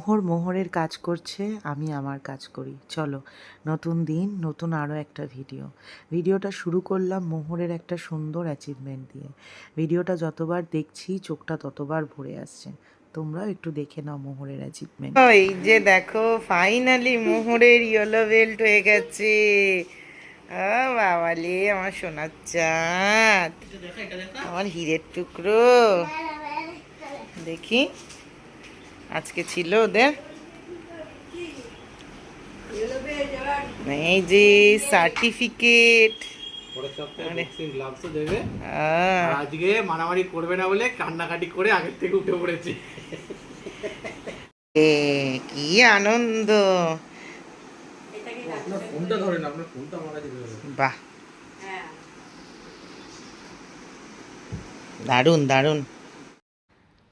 মোহর মোহরের কাজ করছে আমি আমার কাজ করি। চলো নতুন দিন নতুন আরও একটা ভিডিও। ভিডিওটা শুরু করলাম মোহরের একটা সুন্দর অ্যাচিভমেন্ট দিয়ে। ভিডিওটা যতবার দেখছি চোখটা ততবার ভরে আসছে। তোমরাও একটু দেখে নাও মোহরের অ্যাচিভমেন্ট ওই যে দেখো ফাইনালি মোহরের ইয়েলো বেল্ট হয়ে গেছে। ও বাবালে আমার সোনার চাঁদ। আমার হীরের টুকরো। দেখি। আজকে ছিল ওদের। এই যে সার্টিফিকেট হ্যাঁ। আজকে মারামারি করবে না বলে কান্নাকাটি করে আগের থেকে উঠে পড়েছি। এ কি আনন্দ। আপনার ফোনটা ধরেন আপনার ফোনটা আমার কাছে দেবে বাহ দারুণ দারুণ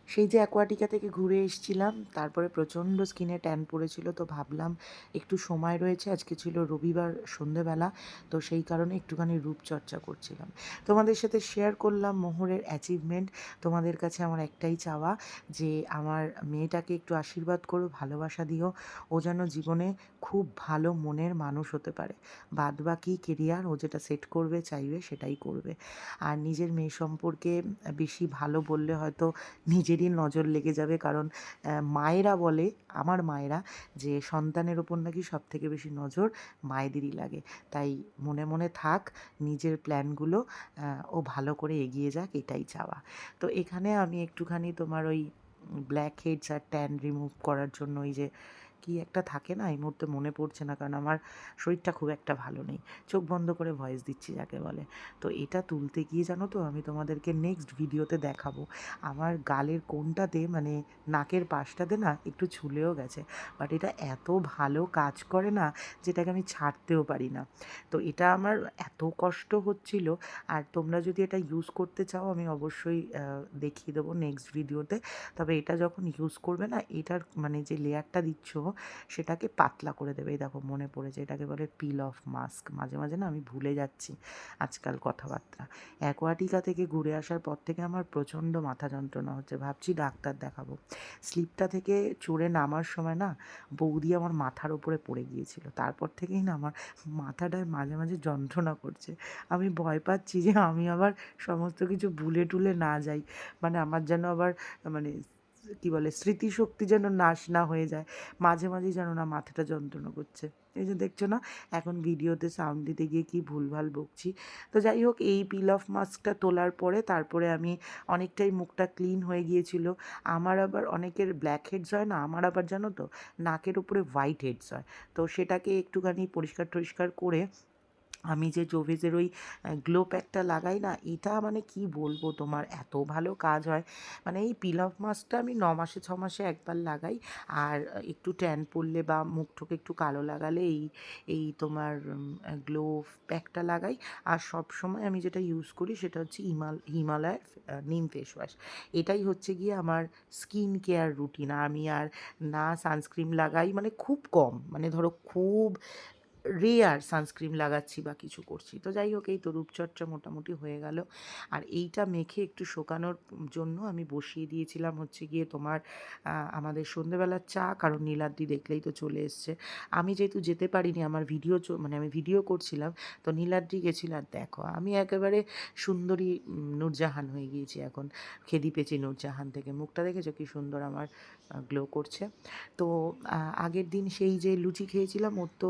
সেই যে অ্যাকোয়াটিকা থেকে ঘুরে এসেছিলাম, তারপরে প্রচণ্ড স্কিনে ট্যান পড়েছিল, তো ভাবলাম একটু সময় রয়েছে, আজকে ছিল রবিবার সন্ধেবেলা, তো সেই কারণে একটুখানি রূপচর্চা করছিলাম। তোমাদের সাথে শেয়ার করলাম মোহরের অ্যাচিভমেন্ট তোমাদের কাছে আমার একটাই চাওয়া যে আমার মেয়েটাকে একটু আশীর্বাদ করো, ভালোবাসা দিও, ও যেন জীবনে খুব ভালো মনের মানুষ হতে পারে। বাদ বাকি কেরিয়ার ও যেটা সেট করবে, চাইবে সেটাই করবে। আর নিজের মেয়ে সম্পর্কে বেশি ভালো বললে হয়তো নিজেরই নজর লেগে যাবে। কারণ মায়েরা বলে, আমার মায়েরা, যে সন্তানের ওপর নাকি সব থেকে বেশি নজর মায়েদেরই লাগে। তাই মনে মনে থাক, নিজের প্ল্যানগুলো ও ভালো করে এগিয়ে যাক, এটাই চাওয়া। তো এখানে আমি একটুখানি তোমার ওই ব্ল্যাক হেডস আর ট্যান রিমুভ করার জন্য ওই যে কি একটা থাকে না, এই মুহূর্তে মনে পড়ছে না, কারণ আমার শরীরটা খুব একটা ভালো নেই। চোখ বন্ধ করে ভয়েস দিচ্ছি যাকে বলে। তো এটা তুলতে গিয়ে জানো তো, আমি তোমাদেরকে নেক্সট ভিডিওতে দেখাবো। আমার গালের কোনটাতে মানে নাকের পাশটাতে না একটু ছুলেও গেছে। বাট এটা এত ভালো কাজ করে না, যেটাকে আমি ছাড়তেও পারি না। তো এটা আমার এত কষ্ট হচ্ছিল। আর তোমরা যদি এটা ইউজ করতে চাও, আমি অবশ্যই দেখিয়ে দেবো নেক্সট ভিডিওতে তবে এটা যখন ইউজ করবে না, এটার মানে যে লেয়ারটা দিচ্ছ সেটাকে পাতলা করে দেবে। এই দেখো মনে পড়েছে, এটাকে বলে পিল অফ মাস্ক মাঝে মাঝে না আমি ভুলে যাচ্ছি আজকাল কথাবার্তা। অ্যাকোয়াটিকা থেকে ঘুরে আসার পর থেকে আমার প্রচণ্ড মাথা যন্ত্রণা হচ্ছে। ভাবছি ডাক্তার দেখাবো। স্লিপটা থেকে চড়ে নামার সময় না বৌদি আমার মাথার ওপরে পড়ে গিয়েছিল। তারপর থেকেই না আমার মাথাটায় মাঝে মাঝে যন্ত্রণা করছে। আমি ভয় পাচ্ছি যে আমি আবার সমস্ত কিছু ভুলে টুলে না যাই। মানে আমার যেন আবার মানে কি বলে, স্মৃতিশক্তি যেন নাশ না হয়ে যায়, মাঝে মাঝেই যেন না মাথাটা যন্ত্রণা করছে। এই যে দেখছ না, এখন ভিডিওতে সাউন্ড দিতে গিয়ে কি ভুলভাল বকছি। তো যাই হোক, এই পিল অফ মাস্কটা তোলার পরে তারপরে আমি অনেকটাই মুখটা ক্লিন হয়ে গিয়েছিল। আমার আবার অনেকের ব্ল্যাক হেডস হয় না, আমার আবার জানো তো, নাকের উপরে হোয়াইট হেডস হয়। তো সেটাকে একটুখানি পরিষ্কার টরিষ্কার করে আমি যে জোভেজের ওই গ্লো প্যাকটা লাগাই না, এটা মানে কি বলব তোমার? এত ভালো কাজ হয়। মানে এই পিল অফ মাস্কটা আমি ন মাসে, ছ মাসে একবার লাগাই। আর একটু ট্যান পড়লে বা মুখ ঠোক একটু কালো লাগালে এই এই তোমার গ্লো প্যাকটা লাগাই। আর সব সময় আমি যেটা ইউজ করি সেটা হচ্ছে হিমাল, হিমালয়ের নিম ফেস ওয়াশ এটাই হচ্ছে গিয়ে আমার স্কিন কেয়ার রুটিন আমি আর না সানস্ক্রিন লাগাই মানে খুব কম। মানে ধরো খুব রেয়ার সানস্ক্রিন লাগাচ্ছি বা কিছু করছি। তো যাই হোক, এই তো রূপচর্চা মোটামুটি হয়ে গেল। আর এইটা মেখে একটু শোকানোর জন্য আমি বসিয়ে দিয়েছিলাম হচ্ছে গিয়ে তোমার আমাদের সন্ধেবেলার চা। কারণ নীলাদ্রি দেখলেই তো চলে এসছে। আমি যেহেতু যেতে পারিনি, আমার ভিডিও মানে আমি ভিডিও করছিলাম, তো নীলাদ্রি গেছিল আর দেখো, আমি একেবারে সুন্দরী নূরজাহান হয়ে গিয়েছি এখন। খেদি পেয়েছি নূরজাহান থেকে। মুখটা দেখেছ কি সুন্দর আমার গ্লো করছে। তো আগের দিন সেই যে লুচি খেয়েছিলাম, ওর তো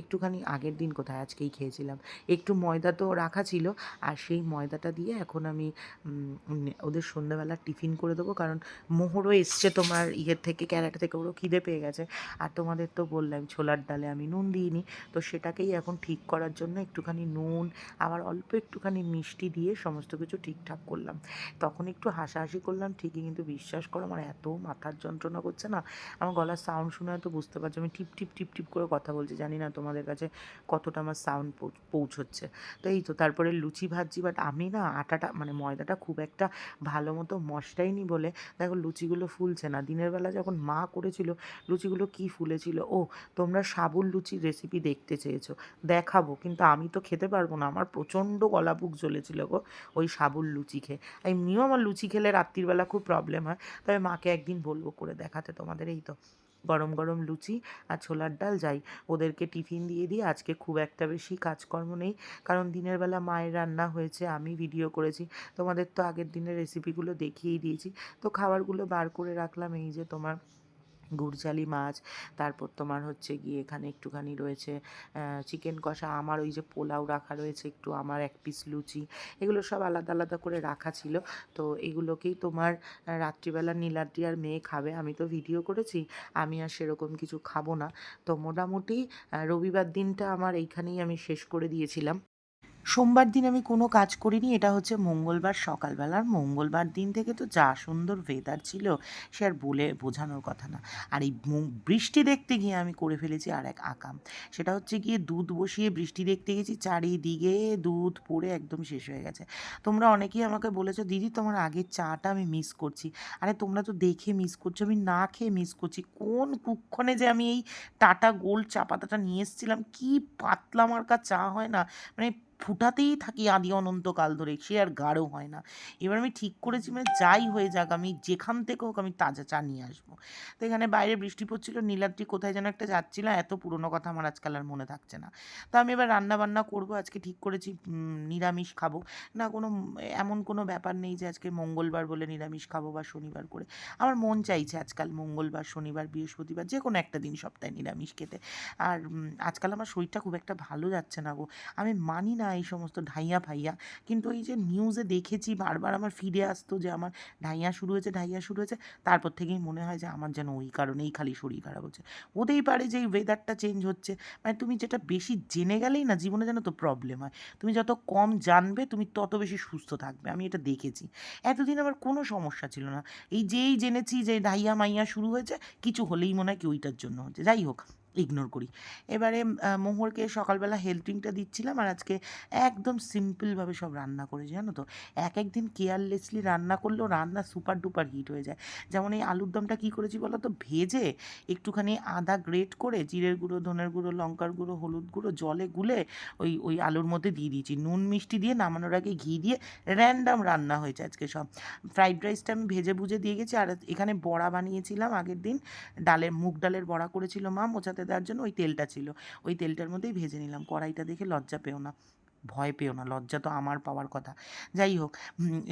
একটুখানি আগের দিন কোথায়, আজকেই খেয়েছিলাম। একটু ময়দা তো রাখা ছিল, আর সেই ময়দাটা দিয়ে এখন আমি ওদের সন্ধ্যাবেলা টিফিন করে দেবো, কারণ মোহরও এসছে তোমার ইয়ের থেকে, ক্যারাটা থেকে, ওরও খিদে পেয়ে গেছে। আর তোমাদের তো বললাম, ছোলার ডালে আমি নুন দিইনি, তো সেটাকেই এখন ঠিক করার জন্য একটুখানি নুন, আবার অল্প একটুখানি মিষ্টি দিয়ে সমস্ত কিছু ঠিকঠাক করলাম। তখন একটু হাসাহাসি করলাম, ঠিকই, কিন্তু বিশ্বাস করো, আমার এত মাথার যন্ত্রণা করছে না? আমার গলার সাউন্ড শুনে হয়তো বুঝতে পারছ। আমি টিপ টিপ টিপ টিপ করে কথা বলছি। জানি না তোমাদের কাছে কতটা আমার সাউন্ড পৌঁছচ্ছে। তো এই তো, তারপরে লুচি ভাজছি বাট আমি না আটাটা মানে ময়দাটা খুব একটা ভালো মতো মশটাইনি বলে, দেখো লুচিগুলো ফুলছে না। দিনের বেলা যখন মা করেছিল, লুচিগুলো কি ফুলেছিল? ও, তোমরা সাবুর লুচির রেসিপি দেখতে চেয়েছো। দেখাবো, কিন্তু আমি তো খেতে পারব না। আমার প্রচণ্ড গলা বুক জ্বলেছিল গো ওই সাবুর লুচি খেয়ে। এমনিও আমার লুচি খেলে রাত্রিবেলা খুব প্রবলেম হয়। তবে মাকে একদিন বলব করে দেখাতে তোমাদের এই তো গরম গরম লুচি আর ছোলার ডাল। যাই, ওদেরকে টিফিন দিয়ে দিই আজকে খুব একটা বেশি কাজকর্ম নেই, কারণ দিনের বেলা মায়ের রান্না হয়েছে, আমি ভিডিও করেছি। তোমাদের তো আগের দিনের রেসিপিগুলো দেখিয়েই দিয়েছি। তো খাবারগুলো বার করে রাখলাম, এই যে তোমার গুড়চালি মাছ, তারপর তোমার হচ্ছে গিয়ে এখানে একটুখানি রয়েছে চিকেন কষা, আমার ওই যে পোলাও রাখা রয়েছে, একটু আমার এক পিস লুচি, এগুলো সব আলাদা আলাদা করে রাখা ছিল। তো এগুলোকেই তোমার রাত্রিবেলা নীলাদ্রি আর মেয়ে খাবে, আমি তো ভিডিও করেছি, আমি আর সেরকম কিছু খাব না। তো মোটামুটি রবিবার দিনটা আমার এইখানেই আমি শেষ করে দিয়েছিলাম। সোমবার দিন আমি কোনো কাজ করিনি, এটা হচ্ছে মঙ্গলবার সকালবেলা। আর মঙ্গলবার দিন থেকে তো যা সুন্দর ওয়েদার ছিল, সে আর বলে, বোঝানোর কথা না। আর এই বৃষ্টি দেখতে গিয়ে আমি করে ফেলেছি আর এক আকাম। সেটা হচ্ছে গিয়ে দুধ বসিয়ে বৃষ্টি দেখতে গেছি, চারিদিকে দুধ পড়ে একদম শেষ হয়ে গেছে। তোমরা অনেকেই আমাকে বলেছ, দিদি, তোমার আগের চাটা আমি মিস করছি। আরে, তোমরা তো দেখে মিস করছ, আমি না খেয়ে মিস করছি। কোন কুক্ষণে যে আমি এই টাটা গোল্ড চা পাতাটা নিয়ে এসেছিলাম, কী পাতলা মার্কা চা হয় না? মানে ফুটাতেই থাকি আদি অনন্তকাল ধরে, সে আর গাঢ় হয় না। এবার আমি ঠিক করেছি মানে যাই হয়ে যাক, আমি যেখান থেকে হোক আমি তাজা চা নিয়ে আসব। তো এখানে বাইরে বৃষ্টি পড়ছিল, নীলাদ্রি কোথায় যেন একটা যাচ্ছিল, এত পুরনো কথা আমার আজকাল আর মনে থাকছে না। তো আমি এবার রান্না বান্না করব, আজকে ঠিক করেছি নিরামিষ খাব। না, কোনো, এমন কোনো ব্যাপার নেই যে আজকে মঙ্গলবার বলে নিরামিষ খাব বা শনিবার করে। আমার মন চাইছে আজকাল মঙ্গলবার, শনিবার, বৃহস্পতিবার, যে কোনো একটা দিন সপ্তাহে নিরামিষ খেতে। আর আজকাল আমার শরীরটা খুব একটা ভালো যাচ্ছে না গো। আমি মানি না এই সমস্ত ঢাইয়া ফাইয়া। কিন্তু এই যে নিউজে দেখেছি, বারবার আমার ফিরে আসতো যে আমার ঢাইয়া শুরু হয়েছে, ঢাইয়া শুরু হয়েছে, তারপর থেকেই মনে হয় যে আমার যেন ওই কারণেই খালি শরীর খারাপ হচ্ছে। হতেই পারে যে এই ওয়েদারটা চেঞ্জ হচ্ছে। মানে তুমি যেটা বেশি জেনে গেলেই না জীবনে যেন তো প্রবলেম হয়। তুমি যত কম জানবে, তুমি তত বেশি সুস্থ থাকবে। আমি এটা দেখেছি। এতদিন আমার কোনো সমস্যা ছিল না। এই যেই জেনেছি যে ঢাইয়া মাইয়া শুরু হয়েছে, কিছু হলেই মনে হয় কি ওইটার জন্য হচ্ছে। যাই হোক। ইগনোর করি। এবারে মোহরকে সকালবেলা ড্রিঙ্কটা দিচ্ছিলাম আর আজকে একদম সিম্পলভাবে সব রান্না করেছি, জানো তো। এক একদিন কেয়ারলেসলি রান্না করলেও রান্না সুপার ডুপার হিট হয়ে যায়। যেমন এই আলুর দমটা কী করেছি বলো তো? ভেজে একটুখানি আদা গ্রেট করে জিরের গুঁড়ো, ধনের গুঁড়ো, লঙ্কার গুঁড়ো, হলুদ গুঁড়ো, জলে গুলে ওই ওই আলুর মধ্যে দিয়ে দিয়েছি। নুন, মিষ্টি দিয়ে নামানোর আগে ঘি দিয়ে র্যান্ডাম রান্না হয়েছে আজকে সব। ফ্রাইড রাইসটা আমি ভেজে বুঝে দিয়ে গেছি আর এখানে বড়া বানিয়েছিলাম আগের দিন। ডালের, মুগ ডালের বড়া করেছিল মা, মোচাতে দেওয়ার জন্য ওই তেলটা ছিল। ওই তেলটার মধ্যেই ভেজে নিলাম। কড়াইটা দেখে লজ্জা পেও না। ভয় পেও না, লজ্জা তো আমার পাওয়ার কথা। যাই হোক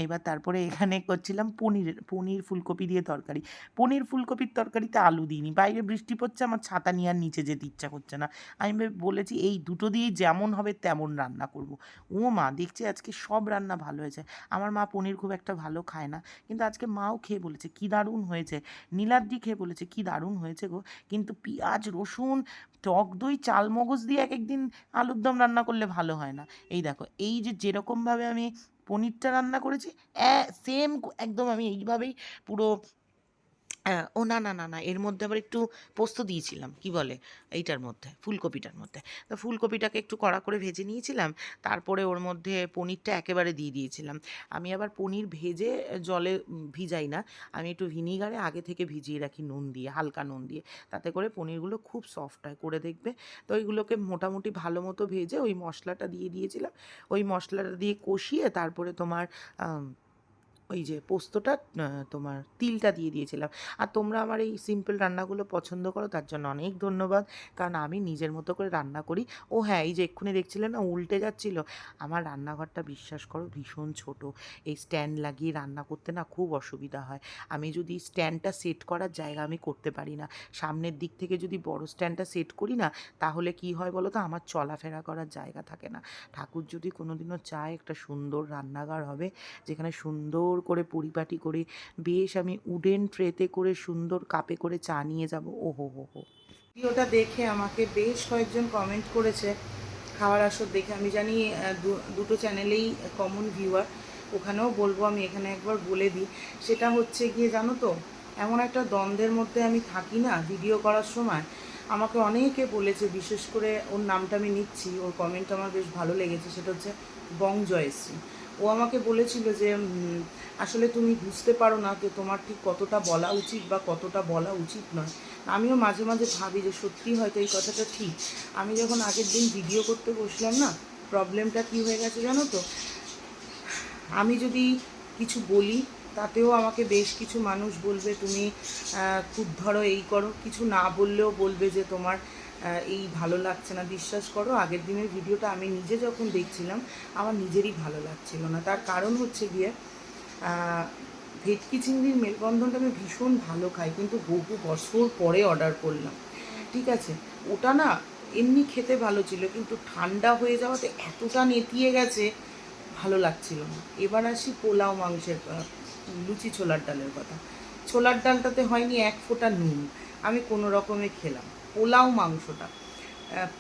এবার তারপরে এখানে করছিলাম পনির পনির ফুলকপি দিয়ে তরকারি। পনির ফুলকপির তরকারিতে আলু দিইনি, বাইরে বৃষ্টি পড়ছে, আমার ছাতা নিয়ে আর নিচে যেতে ইচ্ছা করছে না। আমি বলেছি এই দুটো দিয়েই যেমন হবে তেমন রান্না করব। ও মা, দেখছি আজকে সব রান্না ভালো হয়েছে। আমার মা পনির খুব একটা ভালো খায় না, কিন্তু আজকে মাও খেয়ে বলেছে, কি দারুণ হয়েছে। নীলাদ্রি খেয়ে বলেছে, কি দারুণ হয়েছে গো। কিন্তু পেঁয়াজ, রসুন টক দই, চাল মগজ দিয়ে এক একদিন আলুর দম রান্না করলে ভালো হয় না। এই দেখো, এই যে যেরকমভাবে আমি পনিরটা রান্না করেছি সেম একদম আমি এইভাবেই পুরো আহ, ও না না না না এর মধ্যে আবার একটু পোস্ত দিয়েছিলাম কি বলে এইটার মধ্যে ফুলকপিটার মধ্যে। তো ফুলকপিটাকে একটু কড়া করে ভেজে নিয়েছিলাম তারপরে ওর মধ্যে পনিরটা একেবারে দিয়ে দিয়েছিলাম। আমি আবার পনির ভেজে জলে ভিজাই না আমি একটু ভিনিগারে আগে থেকে ভিজিয়ে রাখি নুন দিয়ে হালকা নুন দিয়ে তাতে করে পনিরগুলো খুব সফট হয় করে দেখবে। তো ওইগুলোকে মোটামুটি ভালো মতো ভেজে ওই মশলাটা দিয়ে দিয়েছিলাম। ওই মশলাটা দিয়ে কষিয়ে তারপরে তোমার ওই যে পোস্তটা তোমার তিলটা দিয়ে দিয়েছিলাম। আর তোমরা আমার এই সিম্পল রান্নাগুলো পছন্দ করো, তার জন্য অনেক ধন্যবাদ। কারণ আমি নিজের মতো করে রান্না করি। ও হ্যাঁ এই যে এক্ষুনি দেখছিলে না, উল্টে যাচ্ছিল। আমার রান্নাঘরটা বিশ্বাস করো ভীষণ ছোট। এই স্ট্যান্ড লাগিয়ে রান্না করতে না খুব অসুবিধা হয়। আমি যদি স্ট্যান্ডটা সেট করার জায়গা আমি করতে পারি না। সামনের দিক থেকে যদি বড় স্ট্যান্ডটা সেট করি না, তাহলে কি হয় বলো তো? আমার চলাফেরা করার জায়গা থাকে না। ঠাকুর যদি কোনোদিনও চায় একটা সুন্দর রান্নাঘর হবে, যেখানে সুন্দর করে পরিপাটি করে, বেশ আমি উডেন ট্রেতে করে সুন্দর কাপে করে চা নিয়ে যাব। ও হো হো। ভিডিওটা দেখে আমাকে বেশ কয়েকজন কমেন্ট করেছে, খাওয়ার আসর দেখে। আমি জানি দুটো চ্যানেলেই কমন ভিউয়ার ওখানেও বলব আমি এখানে একবার বলে দিই। সেটা হচ্ছে গিয়ে জানো তো, এমন একটা দ্বন্দ্বের মধ্যে আমি থাকি না ভিডিও করার সময়। আমাকে অনেকে বলেছে, বিশেষ করে ওর নামটা আমি নিচ্ছি, ওর কমেন্ট আমার বেশ ভালো লেগেছে, সেটা হচ্ছে বং জয়শ্রী ও আমাকে বলেছিল যে আসলে তুমি বুঝতে পারো না যে তোমার ঠিক কতটা বলা উচিত বা কতটা বলা উচিত নয়। আমিও মাঝে মাঝে ভাবি যে সত্যি হয়তো এই কথাটা ঠিক। আমি যখন আগের দিন ভিডিও করতে বসলাম না প্রবলেমটা কি হয়ে গেছে জানো তো? আমি যদি কিছু বলি, তাতেও আমাকে বেশ কিছু মানুষ বলবে, তুমি খুব ধরো এই করো। কিছু না বললেও বলবে যে তোমার এই ভালো লাগছে না, বিশ্বাস করো, আগের দিনের ভিডিওটা আমি নিজে যখন দেখছিলাম, আমার নিজেরই ভালো লাগছিল না। তার কারণ হচ্ছে গিয়ে ভেটকি চিংড়ির মেলবন্ধনটা আমি ভীষণ ভালো খাই, কিন্তু বহু বছর পরে অর্ডার করলাম। ঠিক আছে? ওটা না এমনি খেতে ভালো ছিল, কিন্তু ঠান্ডা হয়ে যাওয়াতে এতটা নেতিয়ে গেছে, ভালো লাগছিল না। এবার আসি পোলাও মাংসের লুচি ছোলার ডালের কথা। ছোলার ডালটাতে হয়নি এক ফোঁটা নুন, আমি কোনো রকমে খেলাম। পোলাও মাংসটা।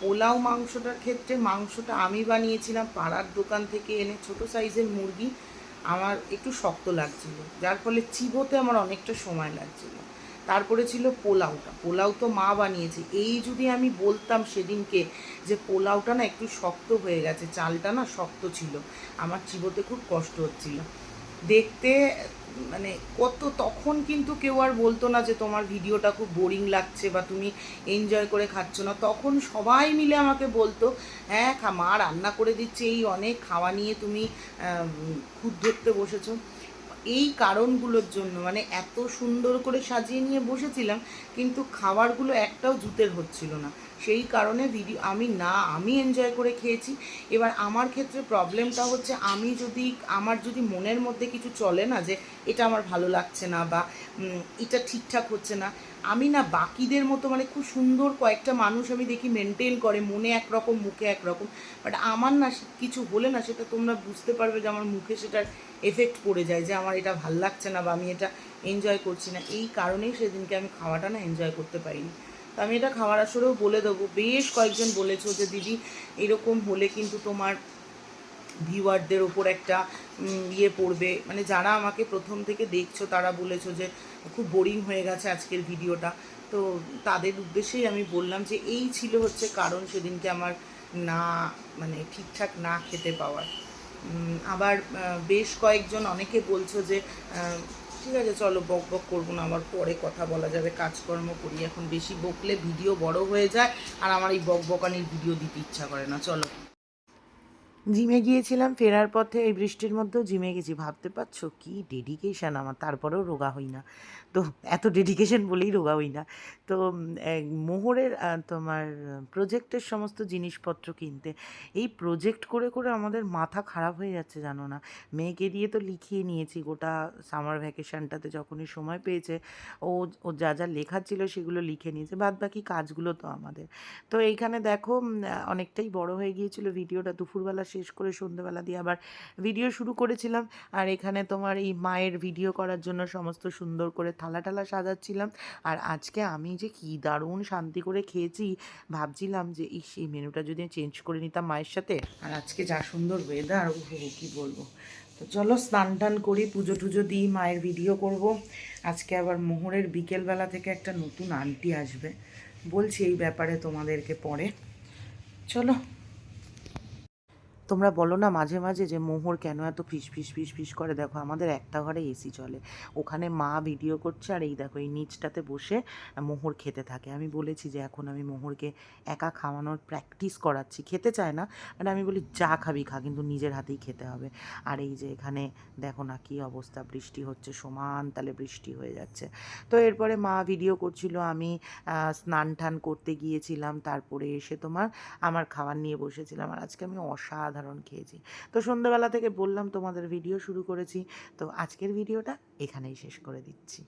পোলাও মাংসটার ক্ষেত্রে মাংসটা আমি বানিয়েছিলাম পাড়ার দোকান থেকে এনে ছোট সাইজের মুরগি। আমার একটু শক্ত লাগছিল, যার ফলে চিবোতে আমার অনেকটা সময় লাগছিল। তারপরে ছিল পোলাওটা। পোলাও তো মা বানিয়েছে। এই যদি আমি বলতাম সেদিনকে যে পোলাওটা না একটু শক্ত হয়ে গেছে, চালটা না শক্ত ছিল। আমার চিবোতে খুব কষ্ট হচ্ছিল। দেখতে মানে কত, তখন কিন্তু কেউ আর বলতো না যে তোমার ভিডিওটা খুব বোরিং লাগছে বা তুমি এনজয় করে খাচ্ছ না। তখন সবাই মিলে আমাকে বলতো হ্যাঁ মা রান্না করে দিচ্ছে এই অনেক, খাওয়া নিয়ে তুমি খুদ ধরতে বসেছো। এই কারণগুলোর জন্য মানে এত সুন্দর করে সাজিয়ে নিয়ে বসেছিলাম, কিন্তু খাবারগুলো একটাও জুতের হচ্ছিল না। সেই কারণে ভিডিও আমি না, আমি এনজয় করে খেয়েছি। এবার আমার ক্ষেত্রে প্রবলেমটা হচ্ছে আমি যদি, আমার যদি মনের মধ্যে কিছু চলে না যে, এটা আমার ভালো লাগছে না বা এটা ঠিকঠাক হচ্ছে না, আমি না বাকিদের মতো মানে খুব সুন্দর কয়েকটা মানুষ আমি দেখি মেনটেন করে, মনে একরকম, মুখে একরকম। বাট আমার না কিছু হলে না সেটা তোমরা বুঝতে পারবে যে আমার মুখে সেটার এফেক্ট পড়ে যায় যে, আমার এটা ভালো লাগছে না বা আমি এটা এনজয় করছি না। এই কারণেই সেদিনকে আমি খাওয়াটা না এনজয় করতে পারিনি। আমি এটা খাওয়ার আসরেও বলে দেবো। বেশ কয়েকজন বলেছ যে, দিদি, এরকম হলে কিন্তু তোমার ভিউয়ারদের ওপর একটা ইয়ে পড়বে। মানে যারা আমাকে প্রথম থেকে দেখছ, তারা বলেছ যে, খুব বোরিং হয়ে গেছে আজকের ভিডিওটা। তো তাদের উদ্দেশ্যেই আমি বললাম যে, এই ছিল হচ্ছে কারণ সেদিনকে আমার না মানে ঠিকঠাক না খেতে পাওয়ার। আবার বেশ কয়েকজন অনেকে বলছো যে ঠিক আছে, চলো বক বক করব না আমার পরে কথা বলা যাবে, কাজকর্ম করি। এখন বেশি বকলে ভিডিও বড় হয়ে যায়, আর আমার এই বক বকানির ভিডিও দিতে ইচ্ছা করে না, চলো। জিমে গিয়েছিলাম, ফেরার পথে এই বৃষ্টির মধ্যেও জিমে গেছি। ভাবতে পারছ কি ডেডিকেশান আমার? তারপরেও রোগা হই না। তো এত ডেডিকেশন বলেই রোগা হই না। তো মোহরের তোমার প্রজেক্টের সমস্ত জিনিসপত্র কিনতে। এই প্রজেক্ট করে করে আমাদের মাথা খারাপ হয়ে যাচ্ছে, জানো না? মেয়েকে দিয়ে তো লিখিয়ে নিয়েছি, গোটা সামার ভ্যাকেশনটাতে যখনই সময় পেয়েছে, ও ও যা যা লেখা ছিল সেগুলো লিখে নিয়েছে বাদ বাকি কাজগুলো তো আমাদের। তো এইখানে দেখো অনেকটাই বড় হয়ে গিয়েছিল ভিডিওটা, দুপুরবেলা শেষ করে সন্ধ্যেবেলা দিয়ে আবার ভিডিও শুরু করেছিলাম। আর এখানে তোমার এই মায়ের ভিডিও করার জন্য সমস্ত সুন্দর করে থালা টালা সাজাচ্ছিলাম। আর আজকে আমি যে কি দারুণ শান্তি করে খেয়েছি, ভাবছিলাম যে এই সেই মেনুটা যদি চেঞ্জ করে নিতাম মায়ের সাথে। আর আজকে যা সুন্দর ওয়েদার ও কি বলব। তো চলো স্নান টান করি, পুজো টুজো দিই, মায়ের ভিডিও করব। আজকে আবার মোহরের বিকেলবেলা থেকে একটা নতুন আন্টি আসবে। বলছি এই ব্যাপারে তোমাদেরকে পরে। চলো। তোমরা বলো না মাঝে মাঝে যে মোহর কেন এত ফিস ফিস ফিস ফিস করে? দেখো, আমাদের একটা ঘরে এসি চলে। ওখানে মা ভিডিও করছে আর এই দেখো, এই নিচটাতে বসে মোহর খেতে থাকে। আমি বলেছি যে এখন আমি মোহরকে একা খাওয়ানোর প্র্যাকটিস করাচ্ছি। খেতে চায় না মানে আমি বলি, যা খাবি খা, কিন্তু নিজের হাতেই খেতে হবে। আর এই যে এখানে দেখো না কী অবস্থা, বৃষ্টি হচ্ছে সমান, তালে বৃষ্টি হয়ে যাচ্ছে। তো এরপরে মা ভিডিও করছিল, আমি স্নান টান করতে গিয়েছিলাম, তারপরে এসে তোমার আমার খাবার নিয়ে বসেছিলাম। আর আজকে আমি অসাধারণ খেয়েছি। তো সন্ধ্যাবেলা থেকে বললাম, তোমাদের ভিডিও শুরু করেছি। তো আজকের ভিডিওটা এখানেই শেষ করে দিচ্ছি।